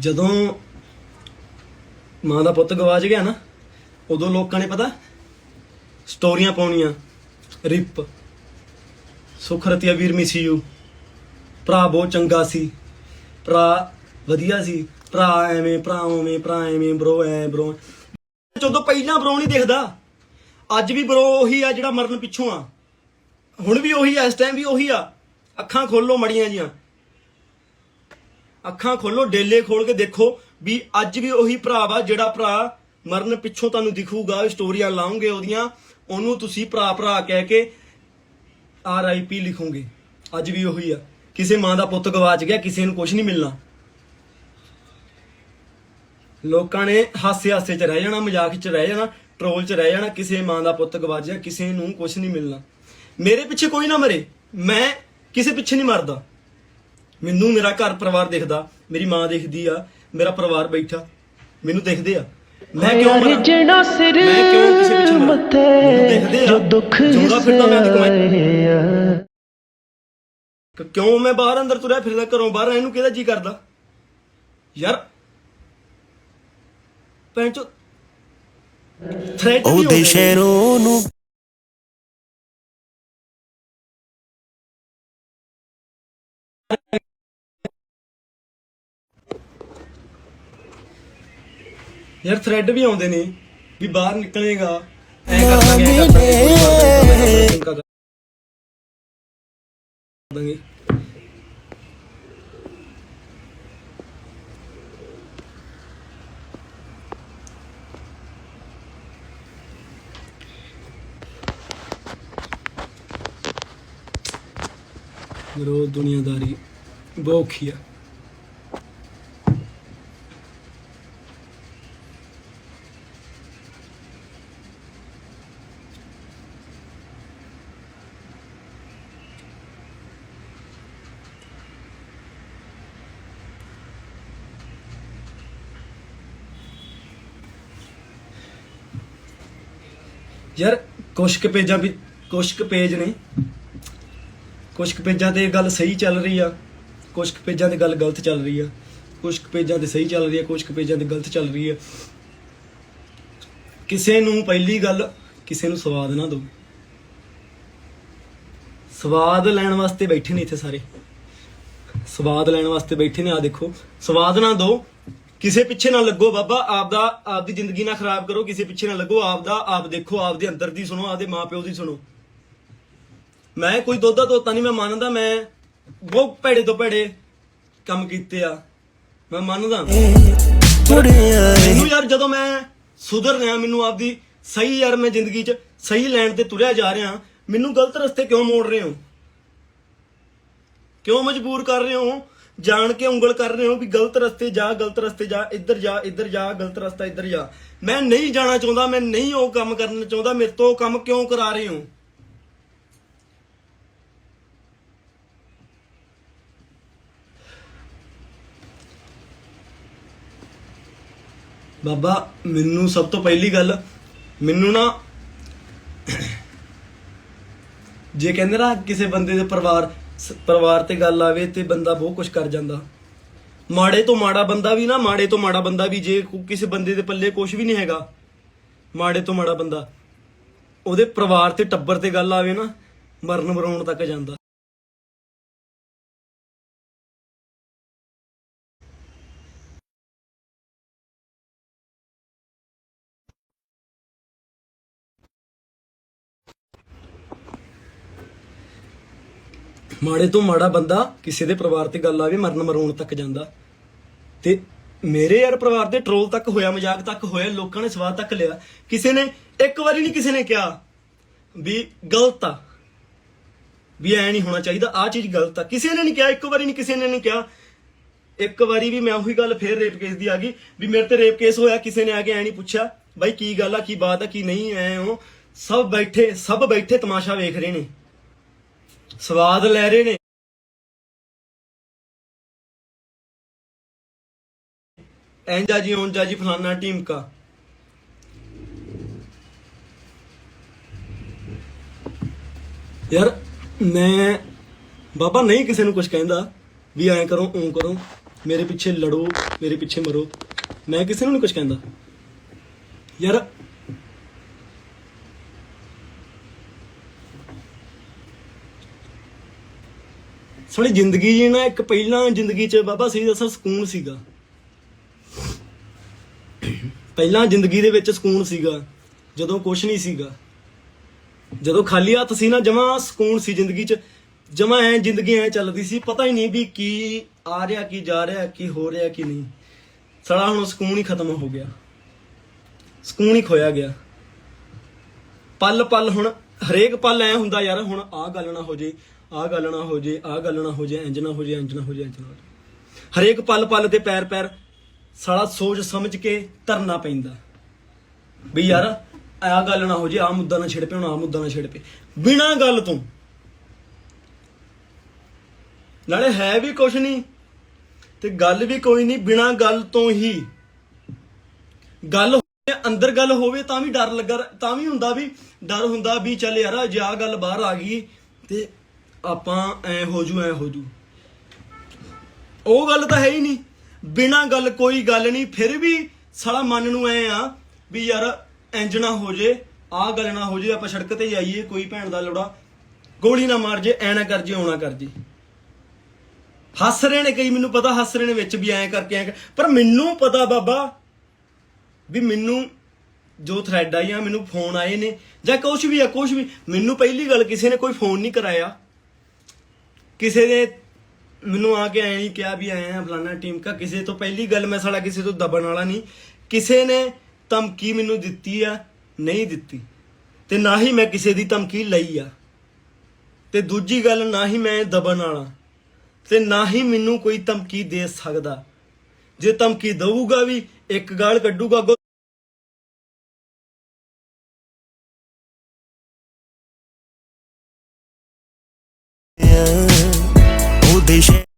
ਜਦੋਂ ਮਾਂ ਦਾ ਪੁੱਤ ਗਵਾਜ ਗਿਆ ਨਾ, ਉਦੋਂ ਲੋਕਾਂ ਨੇ ਪਤਾ, ਸਟੋਰੀਆਂ ਪਾਉਣੀਆਂ, ਰਿਪ, ਸੁਖਰਤੀਆ ਵੀਰ ਮਿਸ ਯੂ, ਭਰਾ ਬਹੁਤ ਚੰਗਾ ਸੀ, ਭਰਾ ਵਧੀਆ ਸੀ, ਭਰਾ ਐਵੇਂ, ਭਰਾ ਉਵੇਂ, ਭਰਾ ਐਵੇਂ ਬਰੋ ਐ ਬਰੋ ਜਦੋਂ ਪਹਿਲਾਂ ਬ్రో ਨਹੀਂ ਦੇਖਦਾ, ਅੱਜ ਵੀ ਬ్రో ਉਹੀ ਆ ਜਿਹੜਾ ਮਰਨ ਪਿੱਛੋਂ ਆ। ਹੁਣ ਵੀ ਉਹੀ ਆ, ਇਸ ਟਾਈਮ ਵੀ ਉਹੀ ਆ। ਅੱਖਾਂ ਖੋਲੋ ਮੜੀਆਂ ਜੀਆਂ। ਅੱਖਾਂ ਖੋਲੋ, ਡੇਲੇ ਖੋਲ ਕੇ ਦੇਖੋ ਵੀ ਅੱਜ ਵੀ ਉਹੀ ਭਰਾ ਵਾ ਜਿਹੜਾ ਭਰਾ ਮਰਨ ਪਿੱਛੋਂ ਤੁਹਾਨੂੰ ਦਿਖੂਗਾ ਸਟੋਰੀਆਂ ਲਾਉਂਗੇ ਉਹਦੀਆਂ। ਉਹਨੂੰ ਤੁਸੀਂ ਭਰਾ ਭਰਾ ਕਹਿ ਕੇ ਆਰ ਆਈ ਪੀ ਲਿਖੋਗੇ। ਅੱਜ ਵੀ ਉਹੀ ਆ। ਕਿਸੇ ਮਾਂ ਦਾ ਪੁੱਤ ਗਵਾਚ ਗਿਆ, ਕਿਸੇ ਨੂੰ ਕੁਝ ਨਹੀਂ ਮਿਲਣਾ। ਲੋਕਾਂ ਨੇ ਹਾਸੇ ਹਾਸੇ ਚ ਰਹਿ ਜਾਣਾ, ਮਜ਼ਾਕ ਚ ਰਹਿ ਜਾਣਾ ਟ੍ਰੋਲ ਚ ਰਹਿ ਜਾਣਾ, ਕਿਸੇ ਮਾਂ ਦਾ ਪੁੱਤ ਗਵਾਚ ਗਿਆ, ਕਿਸੇ ਨੂੰ ਕੁਝ ਨਹੀਂ ਮਿਲਣਾ। ਮੇਰੇ ਪਿੱਛੇ ਕੋਈ ਨਾ ਮਰੇ। ਮੈਂ ਕਿਸੇ ਪਿੱਛੇ ਨਹੀਂ ਮਰਦਾ। ਮੈਨੂੰ ਮੇਰਾ ਘਰ ਪਰਿਵਾਰ ਦਿਖਦਾ। ਮੇਰੀ ਮਾਂ ਦਿਖਦੀ ਆ। ਮੇਰਾ ਪਰਿਵਾਰ ਬੈਠਾ। ਮੈਨੂੰ ਦਿਖਦੇ ਆ। ਮੈਂ ਕਿਉਂ ਮਰਾਂ? ਸਿਰ ਮੈਂ ਕਿਉਂ ਕਿਸੇ ਪਿੱਛੇ ਮਰਾਂ? ਮੈਨੂੰ ਦਿਖਦੇ ਆ। ਜੋ ਦੁੱਖ ਜਿਉਂਦਾ ਫਿਰਦਾ ਮੈਂ ਤੇ ਕਮਾਈ- ਕਿਉਂ ਮੈਂ ਬਾਹਰ ਅੰਦਰ ਤੁਰਿਆ ਫਿਰਦਾ? ਘਰੋਂ ਬਾਹਰ ਇਹਨੂੰ ਕਿਹਦਾ ਜੀ ਕਰਦਾ? ਯਾਰ ਪੈਂਚੋ ਥ੍ਰੈਟ ਵੀ ਉਹਦੇ ਹੋਵੇ ਸ਼ਹਿਰੋਂ ਨੂੰ ਯਾਰ ਥ੍ਰੈਡ ਵੀ ਆਉਂਦੇ ਨੇ ਵੀ ਬਾਹਰ ਨਿਕਲੇਗਾ ਐ ਕਰ ਦਾਂਗੇ ਐ ਦਾਂਗੇ ਦੁਨੀਆਦਾਰੀ ਬਹੁਤ ਔਖੀ ਆ। ਯਾਰ ਕੁਛ ਕੁ ਪੇਜਾਂ ਵੀ ਕੁਛ ਕੁ ਪੇਜ ਨੇ। ਕੁਛ ਕੁ ਪੇਜਾਂ ਤੇ ਗੱਲ ਸਹੀ ਚੱਲ ਰਹੀ ਆ। ਕੁਛ ਕੁ ਪੇਜਾਂ ਤੇ ਗੱਲ ਗਲਤ ਚੱਲ ਰਹੀ ਆ। ਕੁਛ ਕੁ ਪੇਜਾਂ ਤੇ ਸਹੀ ਚੱਲ ਰਹੀ ਆ ਕੁਛ ਕੁ ਪੇਜਾਂ ਤੇ ਗਲਤ ਚੱਲ ਰਹੀ ਆ। ਕਿਸੇ ਨੂੰ ਪਹਿਲੀ ਗੱਲ ਕਿਸੇ ਨੂੰ ਸਵਾਦ ਨਾ ਦਿਓ। ਸਵਾਦ ਲੈਣ ਵਾਸਤੇ ਬੈਠੇ ਨੇ ਇੱਥੇ ਸਾਰੇ। ਸਵਾਦ ਲੈਣ ਵਾਸਤੇ ਬੈਠੇ ਨੇ ਆ ਦੇਖੋ। ਸਵਾਦ ਨਾ ਦਿਓ। ਕਿਸੇ ਪਿੱਛੇ ਨਾ ਲੱਗੋ ਬਾਬਾ, ਆਪਦਾ, ਆਪਦੀ ਜ਼ਿੰਦਗੀ ਨਾ ਖਰਾਬ ਕਰੋ, ਕਿਸੇ ਪਿੱਛੇ ਨਾ ਲੱਗੋ, ਆਪਦਾ, ਆਪ ਦੇਖੋ, ਆਪਦੇ ਅੰਦਰ ਦੀ ਸੁਣੋ, ਆਪਦੇ ਮਾਪਿਓ ਦੀ ਸੁਣੋ। ਮੈਂ ਕੋਈ ਦੋਦਾ ਤੋਤਾ ਨਹੀਂ, ਮੈਂ ਮੰਨਦਾ, ਮੈਂ ਬਹੁਤ ਭੈੜੇ ਤੋਂ ਭੈੜੇ ਕੰਮ ਕੀਤੇ ਆ। ਮੈਂ ਮੰਨਦਾ। ਮੈਨੂੰ ਯਾਰ ਜਦੋਂ ਮੈਂ ਸੁਧਰ ਰਿਹਾ, ਮੈਨੂੰ ਆਪਦੀ ਸਹੀ ਯਾਰ ਮੈਂ ਜ਼ਿੰਦਗੀ 'ਚ ਸਹੀ ਲੈਣ ਤੇ ਤੁਰਿਆ ਜਾ ਰਿਹਾ, ਮੈਨੂੰ ਗਲਤ ਰਸਤੇ ਕਿਉਂ ਮੋੜ ਰਹੇ ਹੋ? ਕਿਉਂ ਮਜਬੂਰ ਕਰ ਰਹੇ ਹੋ? ਜਾਣ ਕੇ ਉਂਗਲ ਕਰ ਰਹੇ ਹੋ ਵੀ ਗਲਤ ਰਸਤੇ ਜਾ, ਗਲਤ ਰਸਤੇ ਜਾ, ਇੱਧਰ ਜਾ ਇੱਧਰ ਜਾ, ਗਲਤ ਰਸਤਾ ਇੱਧਰ ਜਾ। ਮੈਂ ਨਹੀਂ ਜਾਣਾ ਚਾਹੁੰਦਾ, ਮੈਂ ਨਹੀਂ ਉਹ ਕੰਮ ਕਰਨਾ ਚਾਹੁੰਦਾ, ਮੇਰੇ ਤੋਂ ਉਹ ਕੰਮ ਕਿਉਂ ਕਰਾ ਰਹੇ ਹੋ? ਬਾਬਾ, ਮੈਨੂੰ ਸਭ ਤੋਂ ਪਹਿਲੀ ਗੱਲ, ਮੈਨੂੰ ਨਾ ਜੇ ਕਹਿੰਦੇ ਨਾ ਕਿਸੇ ਬੰਦੇ ਦੇ ਪਰਿਵਾਰ ਪਰਿਵਾਰ ਤੇ ਗੱਲ ਆਵੇ ਤੇ ਬੰਦਾ ਬਹੁਤ ਕੁਝ ਕਰ ਜਾਂਦਾ। ਮਾੜੇ ਤੋਂ ਮਾੜਾ ਬੰਦਾ ਵੀ ਨਾ, ਮਾੜੇ ਤੋਂ ਮਾੜਾ ਬੰਦਾ ਵੀ ਜੇ ਕਿਸੇ ਬੰਦੇ ਦੇ ਪੱਲੇ ਕੁਝ ਵੀ ਨਹੀਂ ਹੈਗਾ, ਮਾੜੇ ਤੋਂ ਮਾੜਾ ਬੰਦਾ। ਉਹਦੇ ਪਰਿਵਾਰ ਤੇ ਟੱਬਰ ਤੇ ਗੱਲ ਆਵੇ ਨਾ, ਮਰਨ ਮਰਾਉਣ ਤੱਕ ਜਾਂਦਾ। ਮਾੜੇ ਤੋਂ ਮਾੜਾ ਬੰਦਾ ਕਿਸੇ ਦੇ ਪਰਿਵਾਰ ਤੇ ਗੱਲ ਆਵੇ, ਮਰਨ ਮਰਾਉਣ ਤੱਕ ਜਾਂਦਾ। ਤੇ ਮੇਰੇ ਯਾਰ ਪਰਿਵਾਰ ਦੇ ਟਰੋਲ ਤੱਕ ਹੋਇਆ, ਮਜ਼ਾਕ ਤੱਕ ਹੋਇਆ, ਲੋਕਾਂ ਨੇ ਸਵਾਦ ਤੱਕ ਲਿਆ। ਕਿਸੇ ਨੇ, ਇੱਕ ਵਾਰੀ ਨਹੀਂ ਕਿਸੇ ਨੇ ਕਿਹਾ ਵੀ ਗਲਤ ਆ, ਵੀ ਐ ਨਹੀਂ ਹੋਣਾ ਚਾਹੀਦਾ ਆ ਚੀਜ਼ ਗਲਤ ਆ। ਕਿਸੇ ਨੇ ਨਹੀਂ ਕਿਹਾ, ਇੱਕ ਵਾਰੀ ਨਹੀਂ ਕਿਸੇ ਨੇ ਨਹੀਂ ਕਿਹਾ। ਇੱਕ ਵਾਰੀ ਵੀ ਮੈਂ ਉਹੀ ਗੱਲ ਫੇਰ ਰੇਪ ਕੇਸ ਦੀ ਆ ਗਈ ਵੀ ਮੇਰੇ ਤੇ ਰੇਪ ਕੇਸ ਹੋਇਆ, ਕਿਸੇ ਨੇ ਆ ਕੇ ਐ ਨਹੀਂ ਪੁੱਛਿਆ, ਬਾਈ ਕੀ ਗੱਲ ਆ, ਕੀ ਬਾਤ ਆ, ਕੀ ਨਹੀਂ, ਐ ਉਹ। ਸਭ ਬੈਠੇ ਸਭ ਬੈਠੇ ਤਮਾਸ਼ਾ ਵੇਖ ਰਹੇ ਨੇ। ਸਵਾਦ ਲੈ ਰਹੇ ਨੇ। ਐਂਜਾ ਜੀ ਉਂਜਾ ਜੀ, ਫਲਾਨਾ ਟੀਮ ਕਾ। ਯਾਰ, ਮੈਂ, ਬਾਬਾ ਨਹੀਂ ਕਿਸੇ ਨੂੰ ਕੁਝ ਕਹਿੰਦਾ, ਵੀ ਐਂ ਕਰੋ ਉਹ ਕਰੋ, ਮੇਰੇ ਪਿੱਛੇ ਲੜੋ, ਮੇਰੇ ਪਿੱਛੇ ਮਰੋ। ਮੈਂ ਕਿਸੇ ਨੂੰ ਨਹੀਂ ਕੁਝ ਕਹਿੰਦਾ। ਯਾਰ ਸਾਡੀ ਜ਼ਿੰਦਗੀ ਜੀ ਨਾ, ਇੱਕ ਪਹਿਲਾਂ ਜ਼ਿੰਦਗੀ 'ਚ ਬਾਬਾ ਸਹੀ ਦੱਸਾਂ ਸਕੂਨ ਸੀਗਾ। ਪਹਿਲਾਂ ਜ਼ਿੰਦਗੀ ਦੇ ਵਿੱਚ ਸਕੂਨ ਸੀਗਾ, ਜਦੋਂ ਕੁਝ ਨਹੀਂ ਸੀਗਾ। ਜਦੋਂ ਖਾਲੀ ਹੱਥ ਸੀ ਨਾ, ਜਮਾ ਸਕੂਨ ਸੀ ਜ਼ਿੰਦਗੀ 'ਚ। ਜਮਾ ਐ ਜ਼ਿੰਦਗੀ ਐ ਚੱਲਦੀ ਸੀ, ਪਤਾ ਹੀ ਨਹੀਂ ਵੀ ਕੀ ਆ ਰਿਹਾ, ਕੀ ਜਾ ਰਿਹਾ, ਕੀ ਹੋ ਰਿਹਾ, ਕੀ ਨਹੀਂ। ਸਾਲਾ ਹੁਣ ਸਕੂਨ ਹੀ ਖਤਮ ਹੋ ਗਿਆ। ਸਕੂਨ ਹੀ ਖੋਇਆ ਗਿਆ। ਪਲ ਪਲ ਹੁਣ, ਹਰੇਕ ਪਲ ਐ ਹੁੰਦਾ ਯਾਰ, ਹੁਣ ਆਹ ਗੱਲ ਨਾ ਹੋ ਜੇ। ਆਹ ਗੱਲ ਨਾ ਹੋ ਜੇ, ਆਹ ਗੱਲ ਨਾ ਹੋ ਜੇ ਇੰਜ ਨਾ ਹੋ ਜੇ ਇੰਜ ਨਾ ਹੋ ਜੇ ਇੰਜ ਨਾ ਹੋ ਜੇ। ਹਰੇਕ ਪਲ ਪਲ ਤੇ ਪੈਰ ਪੈਰ ਸਾਲਾ ਸੋਚ ਸਮਝ ਕੇ ਧਰਨਾ ਪੈਂਦਾ। ਵੀ ਯਾਰ, ਆਹ ਗੱਲ ਨਾ ਹੋ ਜੇ, ਆਹ ਮੁੱਦਾ ਨਾ ਛਿੜ ਪਏ ਹੁਣ ਆਹ ਮੁੱਦਾ ਨਾ ਛਿੜ ਪਏ ਬਿਨਾਂ ਗੱਲ ਤੋਂ। ਨਾਲੇ ਹੈ ਵੀ ਕੁਛ ਨਹੀਂ ਤੇ ਗੱਲ ਵੀ ਕੋਈ ਨਹੀਂ ਬਿਨਾਂ ਗੱਲ ਤੋਂ ਹੀ। ਗੱਲ ਹੋਵੇ, ਅੰਦਰ ਗੱਲ ਹੋਵੇ ਤਾਂ ਵੀ ਡਰ ਲੱਗਾ, ਤਾਂ ਵੀ ਹੁੰਦਾ ਵੀ, ਡਰ ਹੁੰਦਾ ਵੀ ਚੱਲ ਯਾਰ, ਜੇ ਆਹ ਗੱਲ ਬਾਹਰ ਆ ਗਈ ਤੇ ਆਪਾਂ ਐ ਹੋ ਜੂ, ਐ ਹੋ ਜੂ। ਉਹ ਗੱਲ ਤਾਂ ਹੈ ਹੀ ਨਹੀਂ। ਬਿਨਾਂ ਗੱਲ ਕੋਈ ਗੱਲ ਨਹੀਂ, ਫਿਰ ਵੀ ਸਾਲਾ ਮਨ ਨੂੰ ਐ ਆ ਵੀ ਯਾਰ ਇੰਜ ਨਾ ਹੋ ਜੇ, ਆਹ ਗੱਲ ਨਾ ਹੋ ਜੇ, ਆਪਾਂ ਸੜਕ ਤੇ ਜਾਈਏ, ਕੋਈ ਭੈਣ ਦਾ ਲੋੜਾ ਗੋਲੀ ਨਾ ਮਾਰ ਜੇ, ਐ ਨਾ ਕਰ ਜੇ ਆਉਣਾ ਕਰ ਜੇ। ਹੱਸ ਰਹੇ ਨੇ ਕਈ, ਮੈਨੂੰ ਪਤਾ ਹੱਸ ਰਹੇ ਨੇ ਵਿੱਚ ਵੀ ਐਂ ਕਰਕੇ, ਐਂ ਕਰ- ਪਰ ਮੈਨੂੰ ਪਤਾ ਬਾਬਾ ਵੀ ਮੈਨੂੰ ਜੋ ਥ੍ਰੈਡ ਆਈ ਆ, ਮੈਨੂੰ ਫੋਨ ਆਏ ਨੇ ਜਾਂ ਕੁਝ ਵੀ ਆ ਕੁਝ ਵੀ। ਮੈਨੂੰ ਪਹਿਲੀ ਗੱਲ ਕਿਸੇ ਨੇ ਕੋਈ ਫੋਨ ਨਹੀਂ ਕਰਾਇਆ। ਕਿਸੇ ਨੇ ਮੈਨੂੰ ਆ ਕੇ ਐਂ ਨਹੀਂ ਕਿਹਾ ਵੀ ਆਏ ਆ ਫਲਾਣਾ ਟੀਮ ਕਾ ਕਿਸੇ ਤੋਂ ਪਹਿਲੀ ਗੱਲ ਮੈਂ ਸਾਲਾ ਕਿਸੇ ਤੋਂ ਦਬਣ ਵਾਲਾ ਨਹੀਂ। ਕਿਸੇ ਨੇ ਧਮਕੀ ਮੈਨੂੰ ਦਿੱਤੀ ਆ, ਨਹੀਂ ਦਿੱਤੀ। ਤੇ ਨਾ ਹੀ ਮੈਂ ਕਿਸੇ ਦੀ ਧਮਕੀ ਲਈ ਆ। ਤੇ ਦੂਜੀ ਗੱਲ, ਨਾ ਹੀ ਮੈਂ ਦਬਣ ਵਾਲਾ। ਤੇ ਨਾ ਹੀ ਮੈਨੂੰ ਕੋਈ ਧਮਕੀ ਦੇ ਸਕਦਾ। ਜੇ ਧਮਕੀ ਦਊਗਾ ਵੀ, ਇੱਕ ਗਾਲ ਕੱਢੂਗਾ, ਅੱਗੋਂ ਉਹਦੇ ਸ਼ਹਿਰ